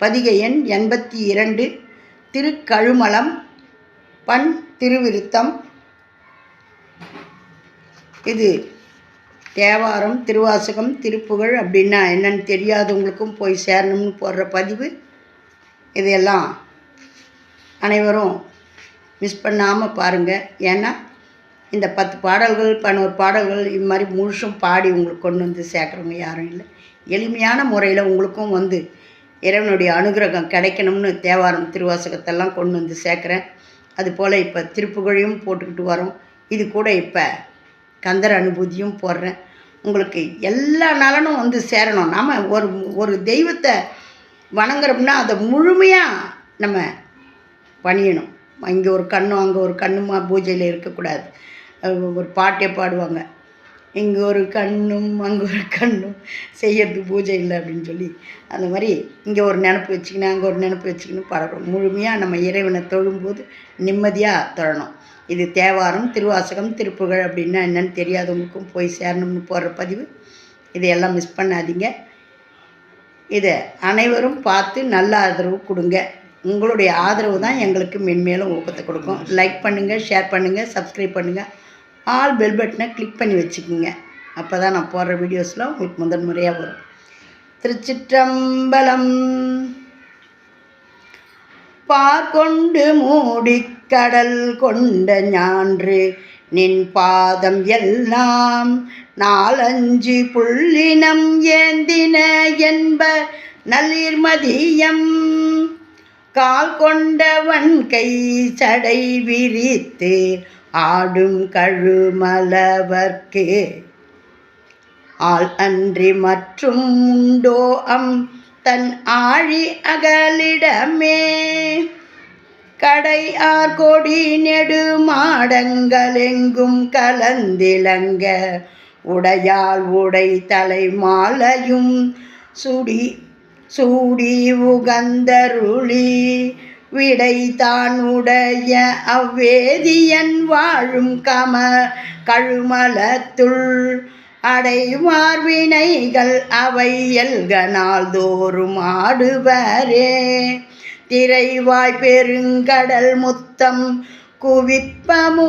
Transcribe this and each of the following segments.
பதிகை எண் எண்பத்தி இரண்டு திருக்கழுமலம் பண் திருவிருத்தம். இது தேவாரம் திருவாசகம் திருப்புகழ் அப்படின்னா என்னன்னு தெரியாதவங்களுக்கும் போய் சேரணும்னு போடுற பதிவு. இதையெல்லாம் அனைவரும் மிஸ் பண்ணாமல் பாருங்கள் ஏன்னா இந்த பத்து பாடல்கள் பதினோரு பாடல்கள் இது மாதிரி முழுசும் பாடி உங்களுக்கு கொண்டு வந்து சேர்க்குறவங்க யாரும் இல்லை. எளிமையான முறையில் உங்களுக்கும் வந்து இறைவனுடைய அனுகிரகம் கிடைக்கணும்னு தேவாரம் திருவாசகத்தெல்லாம் கொண்டு வந்து சேர்க்குறேன். அதுபோல் இப்போ திருப்புகழையும் போட்டுக்கிட்டு வரோம். இது கூட இப்போ கந்தர் அனுபூதியும் போடுறேன். உங்களுக்கு எல்லா நலனும் வந்து சேரணும். நாம் ஒரு ஒரு தெய்வத்தை வணங்குறோம்னா அதை முழுமையாக நம்ம பணியணும் இங்கே ஒரு கண்ணும் அங்கே ஒரு கண்ணுமா பூஜையில் இருக்கக்கூடாது. ஒரு பாட்டே பாடுவாங்க. இங்கே ஒரு கண்ணும் அங்கே ஒரு கண்ணும் செய்யறது பூஜை இல்லை அப்படின்னு சொல்லி அந்த மாதிரி இங்கே ஒரு நினப்பு வச்சுக்கணும் அங்கே ஒரு நினப்பு வச்சுக்கணும் பாடுறோம் முழுமையாக நம்ம இறைவனை தொழும்போது நிம்மதியாக தொழணும் இது தேவாரம் திருவாசகம் திருப்புகழ் அப்படின்னா என்னன்னு தெரியாதவங்களுக்கும் போய் சேரணும்னு போடுற பதிவு. இதையெல்லாம் மிஸ் பண்ணாதீங்க. இதை அனைவரும் பார்த்து நல்ல ஆதரவு கொடுங்க. உங்களுடைய ஆதரவு தான் எங்களுக்கு மென்மேலும் ஊக்கத்தை கொடுக்கும். லைக் பண்ணுங்கள் ஷேர் பண்ணுங்கள் சப்ஸ்கிரைப் பண்ணுங்கள் ஆல் பெல் பட்டனை கிளிக் பண்ணி வச்சுக்கோங்க. அப்போ தான் நான் போடுற வீடியோஸ்லாம் உங்களுக்கு முதன் முறையாக வரும். திருச்சிற்றம்பலம். பார்க்கொண்டு மூடிக்கடல் கொண்ட ஞான்று நின் பாதம் எல்லாம் நாலஞ்சு புள்ளினம் ஏந்தின என்ப நல்லிர்மதியம் கால் கொண்டவன் கை சடை விரித்து ஆடும் கழுமலவர்க்கே. ஆள் அன்றி மற்றும் உண்டோ அம் தன் ஆழி அகலிடமே. கடை ஆர் கொடி நெடு மாடங்களெங்கும் கலந்திலங்க. உடையால் உடை தலை மாலையும் சுடி சூடி உகந்தருளி. விடைதானுடைய உடைய அவ்வேதியன் வாழும் கம கழுமலத்துள் அடைவார் வினைகள் அவை எல்கனால் தோறும் ஆடுவரே. திரைவாய் பெருங்கடல் முத்தம் குவிப்பமு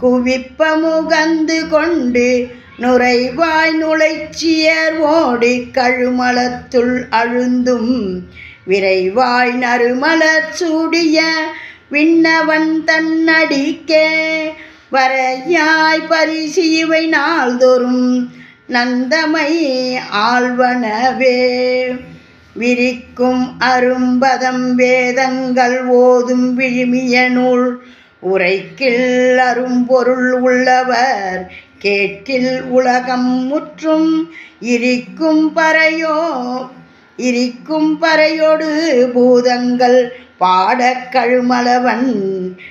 குவிப்பமுகந்து கொண்டு நுரைவாய் நுழைச்சியர் ஓடி கழுமலத்துள் அழுந்தும் விரைவாய் நறுமலர் சூடிய விண்ணவன் தன்னடிக்கே வரையாய் பரிசீவை நாள்தோறும் நந்தமை ஆழ்வனவே. விரிக்கும் அரும்பதம் வேதங்கள் ஓதும் விழுமிய நூல் உரைக்கில் அரும்பொருள் உள்ளவர் கேட்கில் உலகம் முற்றும் இருக்கும் பறையோ இருக்கும் பறையோடு பூதங்கள் பாடக் கழுமலவன்.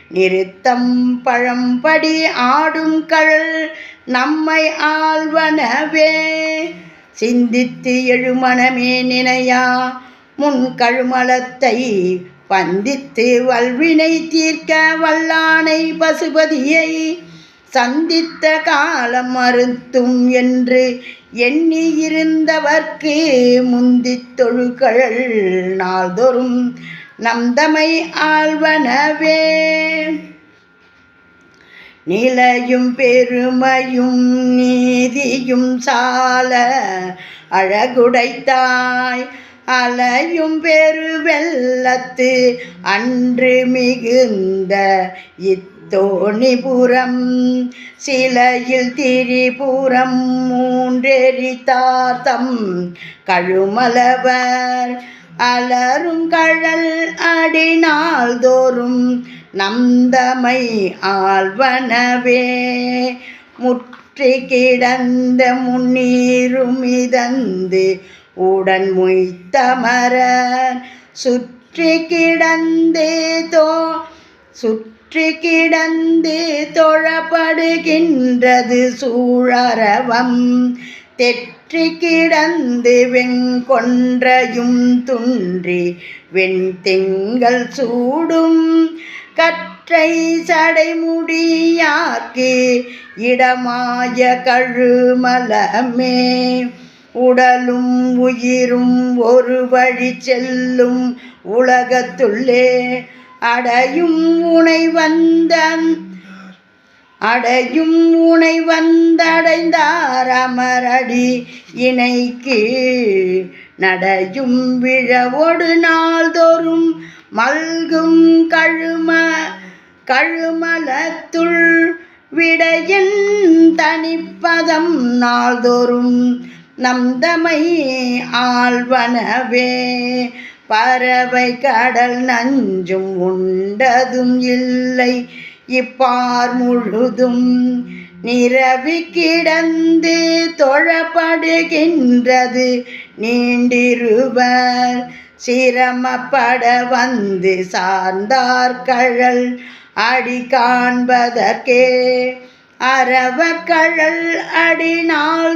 நிறுத்தம் பழம்படி ஆடும் கழல் நம்மை ஆள்வனவே. சிந்தித்து எழுமணமே நினையா முன் கழுமலத்தை பந்தித்து வல்வினை தீர்க்க வல்லானை பசுபதியை சந்தித்த காலம் மறுத்தும் என்று எண்ணி இருந்தவர்க்கு முந்தி தொழுகள் நாள்தோறும் நம்தமை ஆழ்வனவே. நிலையும் பெருமையும் நீதியும் சால அழகுடைத்தாய். அலையும் பெரு வெள்ளத்து அன்று மிகுந்த இத்தோணிபுரம். சிலையில் திரிபுரம் மூன்றெரித்தார் தம் கழுமலவர். அலரும் கழல் அடினால் தோறும் நந்தமை ஆழ்வனவே. முற்றி கிடந்த முன்னீரும் மிதந்து உடன் மொய்த்தமர சுற்றி கிடந்தே தோ சுற்றி கிடந்தே தொழப்படுகின்றது சூழரவம் தெற்றி கிடந்து வெண்கொன்றையும் துன்றி வெண் திங்கள் சூடும் கற்றை சடைமுடியாக்கி இடமாய கழுமலமே. உடலும் உயிரும் ஒரு வழி செல்லும் உலகத்துள்ளே. அடையும் உனை வந்த அடையும் உனை வந்தடைந்தார் அமரடி இணைக்கு. நடையும் விழவோடு நாள்தோறும் மல்கும் கழும கழுமலத்துள் விடையின் தனிப்பதம் நாள்தோறும் நம்தமை ஆழ்வனவே பறவை கடல் நஞ்சும் உண்டதும் இல்லை. இப்பார் முழுதும் நிரவி கிடந்து தொழப்படுகின்றது. நீண்டிருவர் சிரமப்பட வந்து சார்ந்தார் கழல் அடி காண்பதற்கே. அறவக்கழல் அடி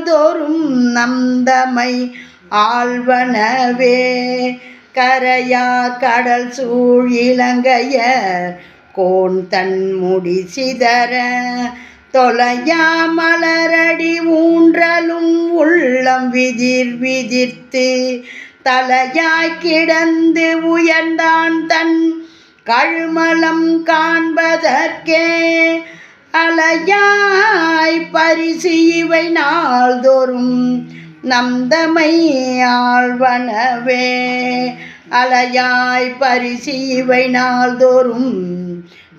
தோறும் நந்தமை ஆழ்வனவே கரையார் கடல் சூழ் இலங்கையர் கோன் தன் முடி சிதற. தொலையா மலரடி ஊன்றலும் உள்ளம் விதிர் விதிர்த்து. தலையாய் கிடந்து உயர்ந்தான் தன் கழுமலம் காண்பதற்கே. அலையாய் பரிசு இவை நாள்தோறும் நந்தமை ஆழ்வனவே. அலையாய் பரிசு இவை நாள்தோறும்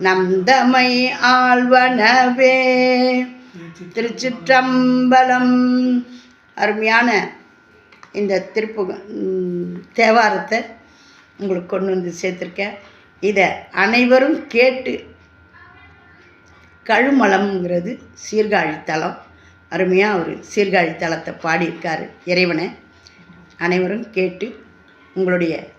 நந்தமை ஆழ்வனவே. திருச்சிற்றம்பலம். அருமையான இந்த திருப்பு தேவாரத்தை உங்களுக்கு கொண்டு வந்து சேர்த்துருக்கேன். இதை அனைவரும் கேட்டு கழுமலம்ங்கிறது சீர்காழி தலம் அருமையாக அவர் சீர்காழி தலத்தை இறைவனை. அனைவரும் கேட்டு உங்களுடைய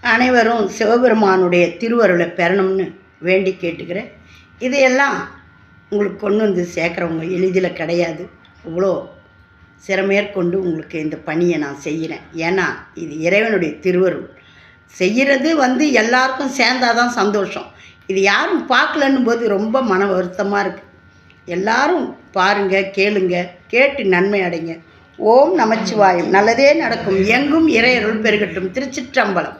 அனைவரும் சிவபெருமானுடைய திருவருளை பெறணும்னு வேண்டி கேட்டுக்கிறேன். இதையெல்லாம் உங்களுக்கு கொண்டு வந்து சேர்க்குறவங்க எளிதில் கிடையாது. இவ்வளோ சிறமேற்கொண்டு உங்களுக்கு இந்த பணியை நான் செய்கிறேன். ஏன்னா இது இறைவனுடைய திருவருள். செய்கிறது வந்து எல்லாருக்கும் சேர்ந்தாதான் சந்தோஷம். இது யாரும் பார்க்கலன்னும் போது ரொம்ப மன வருத்தமாக இருக்குது எல்லாரும் பாருங்கள் கேளுங்க கேட்டு நன்மை அடைங்க. ஓம் நமச்சிவாயம். நல்லதே நடக்கும். எங்கும் இறையருள் பெருகட்டும். திருச்சிற்றம்பலம்.